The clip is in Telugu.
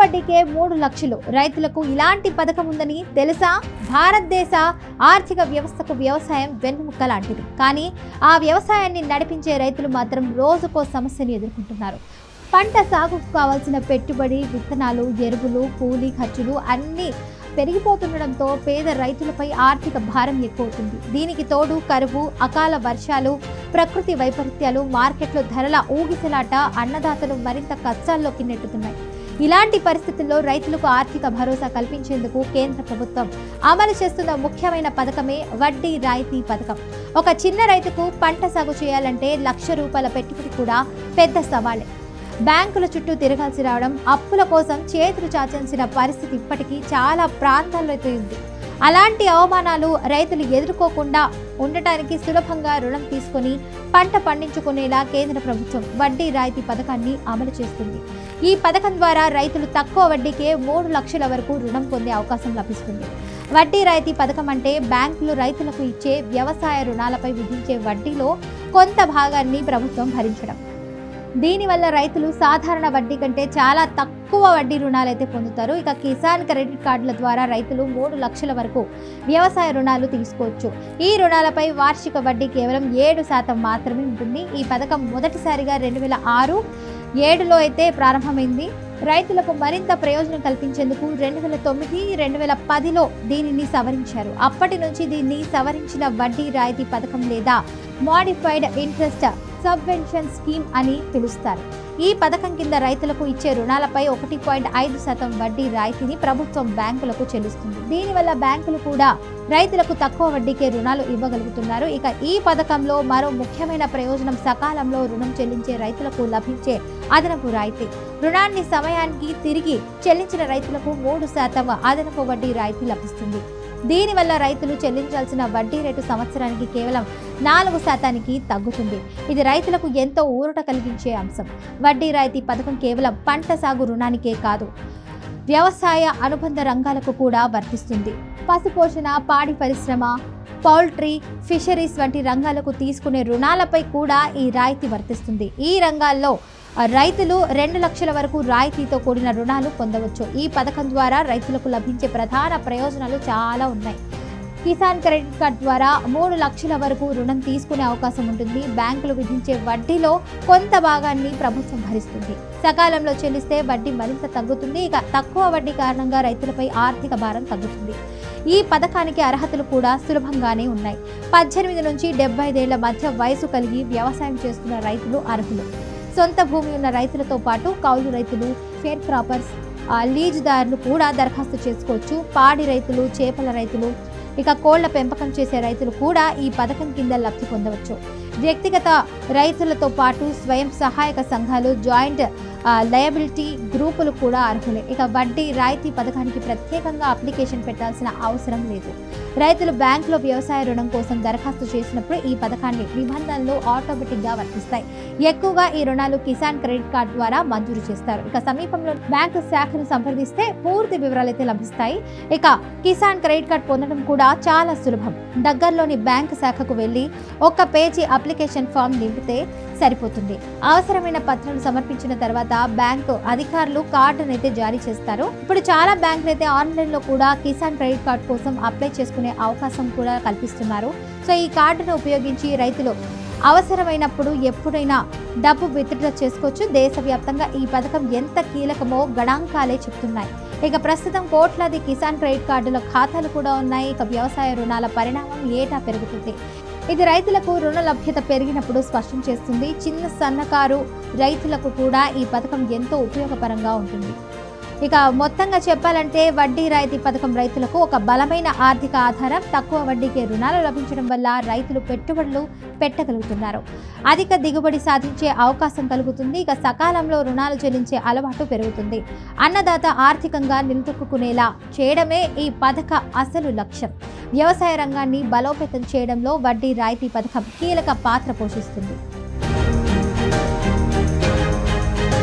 వడ్డీకే మూడు లక్షలు. రైతులకు ఇలాంటి పథకం ఉందని తెలుసా? భారతదేశ ఆర్థిక వ్యవస్థకు వ్యవసాయం వెన్నుముక్క లాంటిది. కానీ ఆ వ్యవసాయాన్ని నడిపించే రైతులు మాత్రం రోజుకో సమస్యను ఎదుర్కొంటున్నారు. పంట సాగుకు కావాల్సిన పెట్టుబడి విత్తనాలు ఎరువులు కూలీ ఖర్చులు అన్నీ పెరిగిపోతుండడంతో పేద రైతులపై ఆర్థిక భారం ఎక్కువవుతుంది. దీనికి తోడు కరువు అకాల వర్షాలు ప్రకృతి వైపరీత్యాలు మార్కెట్లో ధరల ఊగిసలాట అన్నదాతలు మరింత కష్టాల్లోకి నెట్టుతున్నాయి. ఇలాంటి పరిస్థితుల్లో రైతులకు ఆర్థిక భరోసా కల్పించేందుకు కేంద్ర ప్రభుత్వం అమలు చేస్తున్న ముఖ్యమైన పథకమే వడ్డీ రాయితీ పథకం. ఒక చిన్న రైతుకు పంట సాగు చేయాలంటే లక్ష రూపాయల పెట్టుబడి కూడా పెద్ద సవాలే. బ్యాంకుల చుట్టూ తిరగాల్సి రావడం అప్పుల కోసం చేతులు చాచాల్సిన పరిస్థితి ఇప్పటికీ చాలా ప్రాంతాల్లో అయితే ఉంది. అలాంటి అవమానాలు రైతులు ఎదుర్కోకుండా ఉండటానికి సులభంగా రుణం తీసుకొని పంట పండించుకునేలా కేంద్ర ప్రభుత్వం వడ్డీ రాయితీ పథకాన్ని అమలు చేస్తుంది. ఈ పథకం ద్వారా రైతులు తక్కువ వడ్డీకే మూడు లక్షల వరకు రుణం పొందే అవకాశం లభిస్తుంది. వడ్డీ రాయితీ పథకం అంటే బ్యాంకులు రైతులకు ఇచ్చే వ్యవసాయ రుణాలపై విధించే వడ్డీలో కొంత భాగాన్ని ప్రభుత్వం భరించడం. దీనివల్ల రైతులు సాధారణ వడ్డీ కంటే చాలా తక్కువ వడ్డీ రుణాలు అయితే పొందుతారు. ఇక కిసాన్ క్రెడిట్ కార్డుల ద్వారా రైతులు మూడు లక్షల వరకు వ్యవసాయ రుణాలు తీసుకోవచ్చు. ఈ రుణాలపై వార్షిక వడ్డీ కేవలం ఏడు శాతం మాత్రమే ఉంటుంది. ఈ పథకం మొదటిసారిగా రెండు వేల ఆరు ఏడులో అయితే ప్రారంభమైంది. రైతులకు మరింత ప్రయోజనం కల్పించేందుకు రెండు వేల తొమ్మిది రెండు వేల పదిలో దీనిని సవరించారు. అప్పటి నుంచి దీన్ని సవరించిన వడ్డీ రాయితీ పథకం లేదా మాడిఫైడ్ ఇంట్రెస్ట్ సబ్వెన్షన్ స్కీమ్ అని పిలుస్తారు. ఈ పథకం కింద రైతులకు ఇచ్చే రుణాలపై ఒకటి పాయింట్ ఐదు శాతం వడ్డీ రాయితీని ప్రభుత్వం బ్యాంకులకు చెల్లిస్తుంది. దీనివల్ల బ్యాంకులు కూడా రైతులకు తక్కువ వడ్డీకే రుణాలు ఇవ్వగలుగుతున్నారు. ఇక ఈ పథకంలో మరో ముఖ్యమైన ప్రయోజనం సకాలంలో రుణం చెల్లించే రైతులకు లభించే అదనపు రాయితీ. రుణాన్ని సమయానికి తిరిగి చెల్లించిన రైతులకు మూడు శాతం అదనపు వడ్డీ రాయితీ లభిస్తుంది. దీనివల్ల రైతులు చెల్లించాల్సిన వడ్డీ రేటు సంవత్సరానికి కేవలం నాలుగు శాతానికి తగ్గుతుంది. ఇది రైతులకు ఎంతో ఊరట కలిగించే అంశం. వడ్డీ రాయితీ పథకం కేవలం పంట సాగు రుణానికే కాదు వ్యవసాయ అనుబంధ రంగాలకు కూడా వర్తిస్తుంది. పశుపోషణ పాడి పరిశ్రమ పౌల్ట్రీ ఫిషరీస్ వంటి రంగాలకు తీసుకునే రుణాలపై కూడా ఈ రాయితీ వర్తిస్తుంది. ఈ రంగాల్లో రైతులు రెండు లక్షల వరకు రాయితీతో కూడిన రుణాలు పొందవచ్చు. ఈ పథకం ద్వారా రైతులకు లభించే ప్రధాన ప్రయోజనాలు చాలా ఉన్నాయి. కిసాన్ క్రెడిట్ కార్డ్ ద్వారా మూడు లక్షల వరకు రుణం తీసుకునే అవకాశం ఉంటుంది. బ్యాంకులు విధించే వడ్డీలో కొంత భాగాన్ని ప్రభుత్వం భరిస్తుంది. సకాలంలో చెల్లిస్తే వడ్డీ మరింత తగ్గుతుంది. ఇక తక్కువ వడ్డీ కారణంగా రైతులపై ఆర్థిక భారం తగ్గుతుంది. ఈ పథకానికి అర్హతలు కూడా సులభంగానే ఉన్నాయి. పద్దెనిమిది నుంచి డెబ్బై ఐదేళ్ళ మధ్య వయసు కలిగి వ్యవసాయం చేస్తున్న రైతులు అర్హులు. సొంత భూమి ఉన్న రైతులతో పాటు కౌలు రైతులు షేర్ క్రాపర్స్ ఆ, లీజుదారులు కూడా దరఖాస్తు చేసుకోవచ్చు. పాడి రైతులు చేపల రైతులు ఇక కోళ్ళ పెంపకం చేసే రైతులు కూడా ఈ పథకం కింద లబ్ధి పొందవచ్చు. వ్యక్తిగత రైతులతో పాటు స్వయం సహాయక సంఘాలు జాయింట్ లయబిలిటీ గ్రూపులు కూడా అర్హులే. ఇక వడ్డీ రాయితీ పథకానికి ప్రత్యేకంగా అప్లికేషన్ పెట్టాల్సిన అవసరం లేదు. రైతులు బ్యాంకులో వ్యవసాయ రుణం కోసం దరఖాస్తు చేసినప్పుడు ఈ పథకాన్ని నిబంధనలు ఆటోమేటిక్గా వర్తిస్తాయి. ఎక్కువగా ఈ రుణాలు కిసాన్ క్రెడిట్ కార్డ్ ద్వారా మంజూరు చేస్తారు. ఇక సమీపంలో బ్యాంకు శాఖను సంప్రదిస్తే పూర్తి వివరాలు అయితే లభిస్తాయి. ఇక కిసాన్ క్రెడిట్ కార్డ్ పొందడం కూడా చాలా సులభం. దగ్గరలోని బ్యాంకు శాఖకు వెళ్ళి ఒక్క పేజీ అప్లికేషన్ ఫామ్ నింపితే సరిపోతుంది. అవసరమైన పత్రాలు సమర్పించిన తర్వాత బ్యాంకు అధికారులు కార్డును అయితే జారీ చేస్తారు. ఇప్పుడు చాలా బ్యాంకులు అయితే ఆన్లైన్లో కూడా కిసాన్ క్రెడిట్ కార్డ్ కోసం అప్లై చేసుకునే అవకాశం కూడా కల్పిస్తున్నారు. సో ఈ కార్డును ఉపయోగించి రైతులు అవసరమైనప్పుడు ఎప్పుడైనా డబ్బు విత్డ్రా చేసుకోవచ్చు. దేశవ్యాప్తంగా ఈ పథకం ఎంత కీలకమో గణాంకాలే చెప్తున్నాయి. ఇక ప్రస్తుతం కోట్లాది కిసాన్ క్రెడిట్ కార్డుల ఖాతాలు కూడా ఉన్నాయి. ఇక వ్యవసాయ రుణాల పరిణామం ఏటా పెరుగుతుంది. ఇది రైతులకు రుణ లభ్యత పెరిగినప్పుడు స్పష్టం చేస్తుంది. చిన్న సన్నకారు రైతులకు కూడా ఈ పథకం ఎంతో ఉపయోగపరంగా ఉంటుంది. ఇక మొత్తంగా చెప్పాలంటే వడ్డీ రాయితీ పథకం రైతులకు ఒక బలమైన ఆర్థిక ఆధారం. తక్కువ వడ్డీకే రుణాలు లభించడం వల్ల రైతులు పెట్టుబడులు పెట్టగలుగుతున్నారు. అధిక దిగుబడి సాధించే అవకాశం కలుగుతుంది. ఇక సకాలంలో రుణాలు చెల్లించే అలవాటు పెరుగుతుంది. అన్నదాత ఆర్థికంగా నిలదొక్కునేలా చేయడమే ఈ పథక అసలు లక్ష్యం. వ్యవసాయ రంగాన్ని బలోపేతం చేయడంలో వడ్డీ రాయితీ పథకం కీలక పాత్ర పోషిస్తుంది.